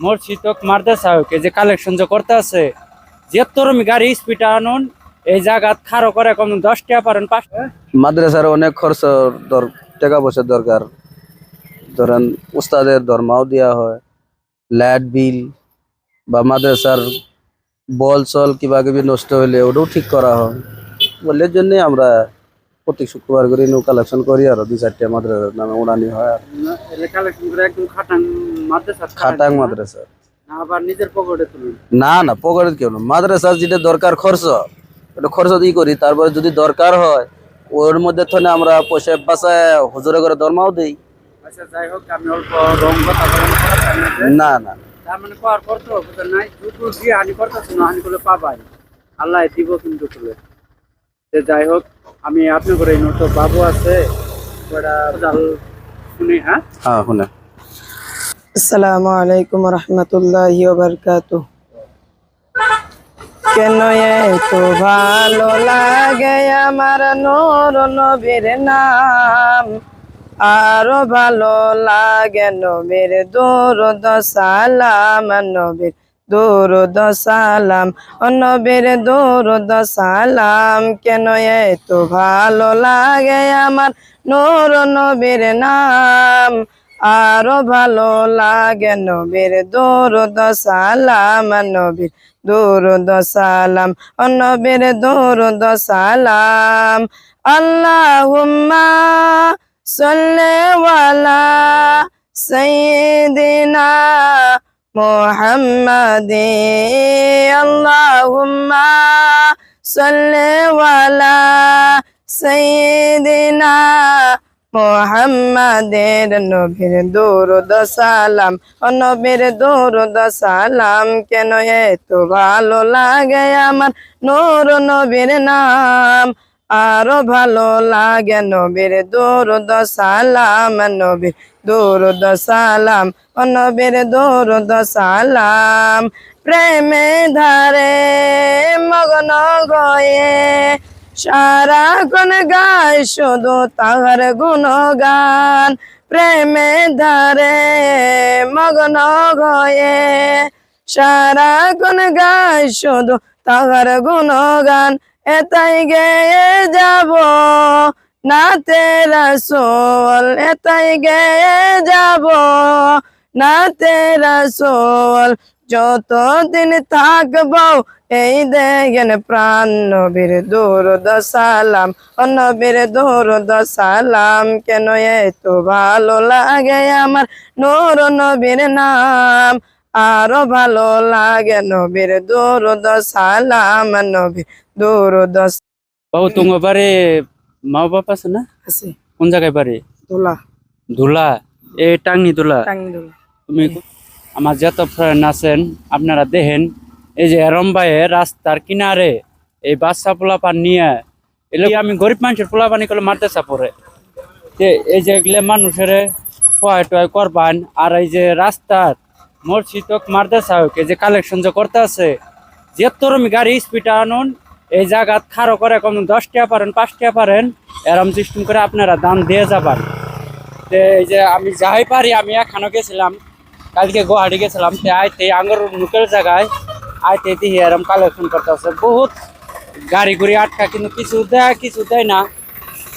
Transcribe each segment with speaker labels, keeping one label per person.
Speaker 1: মসজিদ হোক মাদ্রাসা হোক এই যে কালেকশন যে করতে আছে, যে তোরমি গাড়ি স্পিড আনুন, এই জায়গাত খারো করে কম দশ টাকা পারেন, পাঁচ
Speaker 2: মাদ্রাসার অনেক খরচ টাকা পয়সার দরকার। ধরেন উস্তাদের ধর্মাও দেওয়া হয় লাইট বিল বা মাদ্রাসার বল চল কিবা কিবি নষ্ট হইলে ওটাও ঠিক করা হয়। বললে জন্য আমরা প্রতি শুক্রবার করে নৌ কালেকশন করি আর দুই চারটে মাদ্রাসার নামে উড়ানি হয় আর
Speaker 1: খাটাং মাদ্রাসা
Speaker 2: খাটাং মাদ্রাসা।
Speaker 1: আবার নিজের পকেটে তুলুন।
Speaker 2: না না পকেটে কেউ না। মাদ্রাসার যেটা দরকার খরচ ওটা খরচ দিয়ে করি। তারপরে যদি দরকার হয় ওর মধ্যে থেকে আমরা পয়সা বাঁচায় হুজুরে করে দরমাও দিই।
Speaker 1: আচ্ছা বলেন
Speaker 2: না না
Speaker 1: মানে আল্লাহ দিব কিন্তু যাই হোক আমি আপনি করে নতো বাবু আছে। ওটা জাল শুনি হ্যাঁ?
Speaker 2: হ্যাঁ শুনে।
Speaker 3: আসসালামু আলাইকুম রহমতুল্লাহি বারকাতু কেন তো ভালো লাগে আমার নূর নবীর নাম? আরও ভালো লাগে নবীর দরুদ সালাম নবীর দরুদ সালাম, ও নবীর দরুদ সালাম। কেন তো ভালো লাগে আমার নূর নবীর নাম? আরও ভালো লাগে নবীর দরুদ সালাম, নবীর দরুদ সালাম, ও নবীর দরুদ সালাম। আল্লাহুম্মা সাল্লি ওয়ালা মুহাম্মাদি আল্লাহুম্মা সাল্লি ওয়ালা সাইয়্যিদিনা মোহাম্মদের নবীর দরুদ সালাম। ও নবীর দরুদ সালাম কেন এত ভালো লাগে আমার? নূর নবীর নাম আরও ভালো লাগে নবীর দরুদ, সালাম নবীর দরুদ, সালাম। ও নবীর দরুদ, সালাম। প্রেমে ধারে, মগ্ন গয়ে সারাক্ষণ গায় শুধু তাহার গুণগান। প্রেমে ধারে, মগ্ন গয়ে সারাক্ষণ গায় শুধু তাহার গুণগান। এতাই গেয়ে যাব না তেরা সোল এতাই গেয়ে যাব না তেরা সোল যতদিন থাকব এই দেখেন প্রাণ নবীর দরুদ সালাম। ও নবীর দরুদ সালাম কেন এত ভালো লাগে আমার? নূর নবীর নাম আরও ভালো লাগে নবীর দরুদ সালাম। নবীর দরুদ
Speaker 1: বাবু তোমার বাড়ি মা বাপ আছে না?
Speaker 3: আছে।
Speaker 1: কোন জায়গায় বাড়ি?
Speaker 3: দোলা
Speaker 1: টাংনি
Speaker 3: দোলা
Speaker 1: তুমি আমার যত ফ্রেন্ড আছেন আপনারা দেখেন এই যে এরমবায়ে রাস্তার কিনারে এই বাচ্চা পোলাপান নিয়ে এলে আমি গরিব মানুষের পোলাপানি করলে মারতে চাপরে যে এই যে এগুলো মানুষের সহায় টয় করবান আর এই যে রাস্তার মসজিদ হোক মারতেসা হোক এই যে কালেকশন যে করতে আছে যে তোরমি গাড়ি স্পিড আনুন এই জায়গাত খারো করে কম দশ টাকা পারেন পাঁচ টাকা পারেন, এরম সিস্টেম করে আপনারা দাম দিয়ে যাবার। তে এই যে আমি যাই পারি, আমি এখানে গেছিলাম, কালকে গুয়াহাটি গেছিলাম, তে আইতে আঙ্গুর নুকের জায়গায় আইতে দিয়ে এরম কালেকশন করতে আছে বহুত গাড়ি গুড়ি আটকা, কিন্তু কিছু দেয় কিছু দেয় না।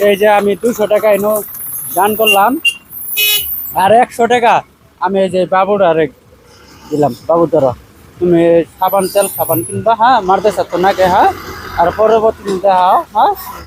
Speaker 1: এই যে আমি দুশো টাকা এনো দান করলাম, আর একশো টাকা আমি এই যে বাবুর আরে দিলাম। বাবু ধরো তুমি সাবান, তেল সাবান কিনবা হ্যাঁ মারতে চাচ্ছ না কে হ্যাঁ? আর পরবর্তী দেখা হ্যাঁ?